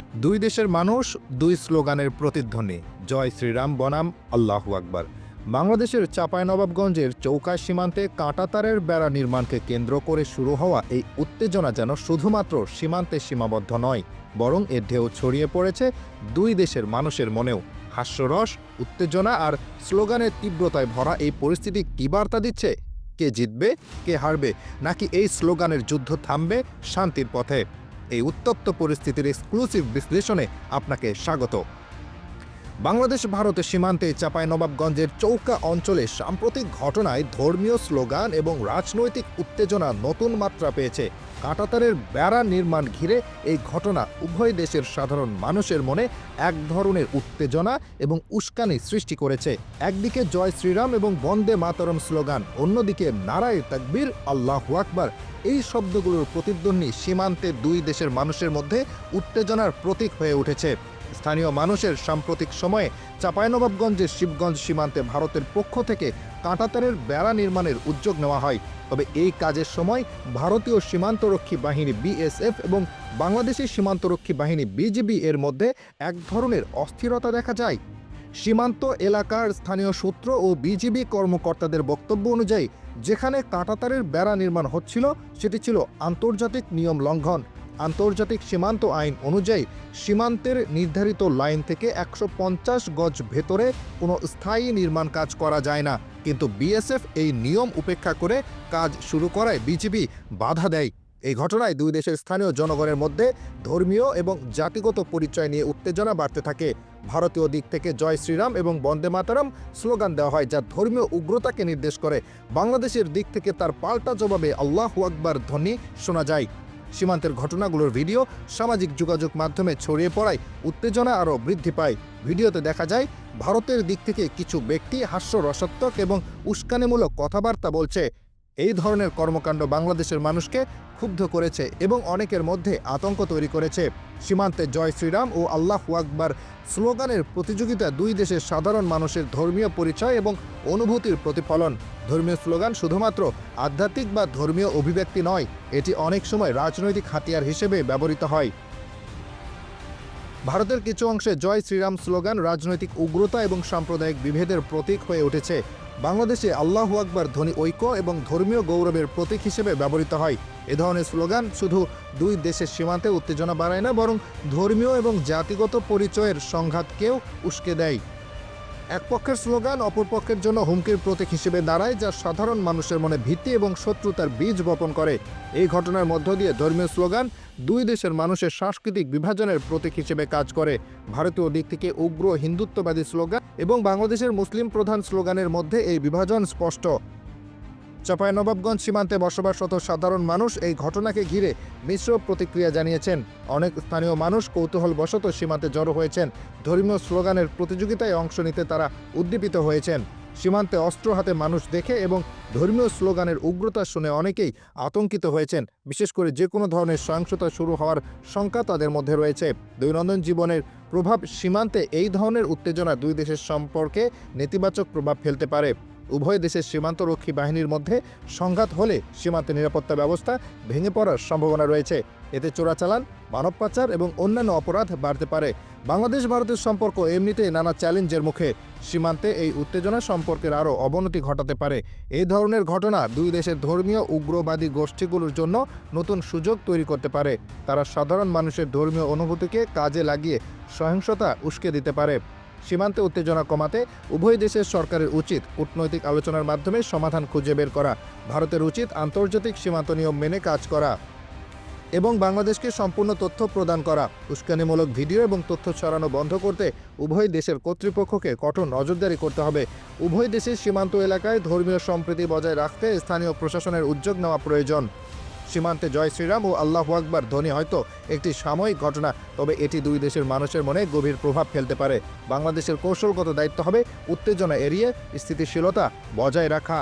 দুই দেশের মানুষ, দুই স্লোগানের প্রতিধ্বনি। জয় শ্রীরাম, বনাম, আল্লাহু আকবার। বাংলাদেশের চাঁপাইনবাবগঞ্জের চৌকা সীমান্তে কাঁটাতারের বেড়া নির্মাণকে কেন্দ্র করে শুরু হওয়া এই উত্তেজনা যেন শুধুমাত্র সীমান্তে সীমাবদ্ধ নয়, বরং এর ঢেউ ছড়িয়ে পড়েছে দুই দেশের মানুষের মনেও। হাস্যরস, উত্তেজনা আর স্লোগানের তীব্রতায় ভরা এই পরিস্থিতি কী বার্তা দিচ্ছে? কে জিতবে? কে হারবে? নাকি এই স্লোগানের যুদ্ধ থামবে শান্তির পথে? এই উত্তপ্ত পরিস্থিতির এক্সক্লুসিভ বিশ্লেষণে আপনাকে স্বাগত। বাংলাদেশ ভারতের সীমান্তে চাঁপাইনবাবগঞ্জের চৌকা অঞ্চলে সাম্প্রতিক ঘটনায় ধর্মীয় স্লোগান এবং রাজনৈতিক উত্তেজনা নতুন মাত্রা পেয়েছে কাঁটাতারের বেড়া নির্মাণ ঘিরে এই ঘটনা উভয় দেশের সাধারণ মানুষের মনে এক ধরনের উত্তেজনা এবং উস্কানি সৃষ্টি করেছে। একদিকে জয় শ্রীরাম এবং বন্দে মাতরম স্লোগান, অন্যদিকে নারায় তাকবীর, আল্লাহ আকবার। এই শব্দগুলোর প্রতিদ্বন্দ্বী সীমান্তে দুই দেশের মানুষের মধ্যে উত্তেজনার প্রতীক হয়ে উঠেছে। স্থানীয় মানুষের সাম্প্রতিক সময়ে চাঁপাইনবাবগঞ্জের শিবগঞ্জ সীমান্তে ভারতের পক্ষ থেকে কাঁটাতারের বেড়া নির্মাণের উদ্যোগ নেওয়া হয়। তবে এই কাজের সময় ভারতীয় সীমান্তরক্ষী বাহিনী বিএসএফ এবং বাংলাদেশের সীমান্তরক্ষী বাহিনী বিজিবি এর মধ্যে এক ধরনের অস্থিরতা দেখা যায়। সীমান্ত এলাকার স্থানীয় সূত্র ও বিজিবি কর্মকর্তাদের বক্তব্য অনুযায়ী, যেখানে কাঁটাতারের বেড়া নির্মাণ হচ্ছিল, সেটি ছিল আন্তর্জাতিক নিয়ম লঙ্ঘন। আন্তর্জাতিক সীমান্ত আইন অনুযায়ী সীমান্তের নির্ধারিত লাইন থেকে একশো পঞ্চাশ গজ ভেতরে কোনো স্থায়ী নির্মাণ কাজ করা যায় না। কিন্তু বিএসএফ এই নিয়ম উপেক্ষা করে কাজ শুরু করায় বিজিবি বাধা দেয়। এই ঘটনায় দুই দেশের স্থানীয় জনগণের মধ্যে ধর্মীয় এবং জাতিগত পরিচয় নিয়ে উত্তেজনা বাড়তে থাকে। ভারতীয় দিক থেকে জয় শ্রীরাম এবং বন্দে মাতারাম স্লোগান দেওয়া হয় যা ধর্মীয় উগ্রতাকে নির্দেশ করে। বাংলাদেশের দিক থেকে তার পাল্টা জবাবে আল্লাহু আকবার ধ্বনি শোনা যায়। সীমান্তের ঘটনাগুলোর ভিডিও সামাজিক যোগাযোগ মাধ্যমে ছড়িয়ে পড়ায় উত্তেজনা আরও বৃদ্ধি পায়। ভিডিওতে দেখা যায়, ভারতের দিক থেকে কিছু ব্যক্তি হাস্যরসাত্মক এবং উস্কানিমূলক কথাবার্তা বলছে। এই ধরনের কর্মকাণ্ড বাংলাদেশের মানুষকে ক্ষুব্ধ করেছে এবং অনেকের মধ্যে আতঙ্ক তৈরি করেছে। সীমান্তে জয় শ্রীরাম ও আল্লাহ আকবার স্লোগানের প্রতিযোগিতা দুই দেশের সাধারণ মানুষের ধর্মীয় পরিচয় এবং অনুভূতির প্রতিফলন। ধর্মীয় স্লোগান শুধুমাত্র আধ্যাত্মিক বা ধর্মীয় অভিব্যক্তি নয়, এটি অনেক সময় রাজনৈতিক হাতিয়ার হিসেবে ব্যবহৃত হয়। ভারতের কিছু অংশে জয় শ্রীরাম স্লোগান, রাজনৈতিক উগ্রতা এবং সাম্প্রদায়িক বিভেদের প্রতীক হয়ে উঠেছে। বাংলাদেশে আল্লাহ আকবার ধ্বনি ঐক্য এবং ধর্মীয় গৌরবের প্রতীক হিসেবে ব্যবহৃত হয়। এ ধরনের স্লোগান শুধু দুই দেশের সীমান্তে উত্তেজনা বাড়ায় না, বরং ধর্মীয় এবং জাতিগত পরিচয়ের সংঘাতকেও উস্কে দেয়। এক পক্ষের স্লোগান অপর পক্ষের জন্য হুমকির প্রতীক হিসেবে দাঁড়ায়, যা সাধারণ মানুষের মনে ভীতি এবং শত্রুতার বীজ বপন করে। এই ঘটনার মধ্য দিয়ে ধর্মীয় স্লোগান, দুই দেশের মানুষের সাংস্কৃতিক বিভাজনের প্রতীক হিসেবে কাজ করে। ভারতীয় দিক থেকে উগ্র হিন্দুত্ববাদী স্লোগান এবং বাংলাদেশের মুসলিম প্রধান স্লোগানের মধ্যে এই বিভাজন স্পষ্ট। চাঁপাইনবাবগঞ্জ সীমান্তে বসবাসরত সাধারণ মানুষ এই ঘটনাকে ঘিরে মিশ্র প্রতিক্রিয়া জানিয়েছেন। অনেক স্থানীয় মানুষ কৌতূহলবশত সীমান্তে জড়ো হয়েছেন। ধর্মীয় স্লোগানের প্রতিযোগিতায় অংশ নিতে তারা উদ্দীপিত হয়েছেন। সীমান্তে অস্ত্র হাতে মানুষ দেখে এবং ধর্মীয় স্লোগানের উগ্রতা শুনে অনেকেই আতঙ্কিত হয়েছেন। বিশেষ করে যে কোনো ধরনের সহিংসতা শুরু হওয়ার শঙ্কা তাদের মধ্যে রয়েছে। দৈনন্দিন জীবনের প্রভাব সীমান্তে এই ধরনের উত্তেজনা দুই দেশের সম্পর্কে নেতিবাচক প্রভাব ফেলতে পারে। উভয় দেশের সীমান্তরক্ষী বাহিনীর মধ্যে সংঘাত হলে সীমান্তে নিরাপত্তা ব্যবস্থা ভেঙে পড়ার সম্ভাবনা রয়েছে। এতে চোরাচালান, মানব পাচার এবং অন্যান্য অপরাধ বাড়তে পারে। বাংলাদেশ ভারতের সম্পর্ক এমনিতেই নানা চ্যালেঞ্জের মুখে। সীমান্তে এই উত্তেজনা সম্পর্কের আরও অবনতি ঘটাতে পারে। এই ধরনের ঘটনা দুই দেশের ধর্মীয় উগ্রবাদী গোষ্ঠীগুলোর জন্য নতুন সুযোগ তৈরি করতে পারে। তারা সাধারণ মানুষের ধর্মীয় অনুভূতিকে কাজে লাগিয়ে সহিংসতা উস্কে দিতে পারে। সীমান্তে উত্তেজনা কমাতে উভয় দেশের সরকারের উচিত কূটনৈতিক আলোচনার মাধ্যমে সমাধান খুঁজে বের করা, ভারতের উচিত আন্তর্জাতিক সীমান্ত নিয়ম মেনে কাজ করা এবং বাংলাদেশকে সম্পূর্ণ তথ্য প্রদান করা। উস্কানিমূলক ভিডিও এবং তথ্য ছড়ানো বন্ধ করতে উভয় দেশের কর্তৃপক্ষকে কঠোর নজরদারি করতে হবে। উভয় দেশের সীমান্ত এলাকায় ধর্মীয় সম্প্রীতি বজায় রাখতে স্থানীয় প্রশাসনের উদ্যোগ নেওয়া প্রয়োজন। সীমান্তে জয় শ্রীরাম ও আল্লাহ আকবার। ধ্বনি হয়তো একটি সাময়িক ঘটনা, তবে এটি দুই দেশের মানুষের মনে গভীর প্রভাব ফেলতে পারে। বাংলাদেশের কৌশলগত দায়িত্ব হবে উত্তেজনা এড়িয়ে স্থিতিশীলতা বজায় রাখা।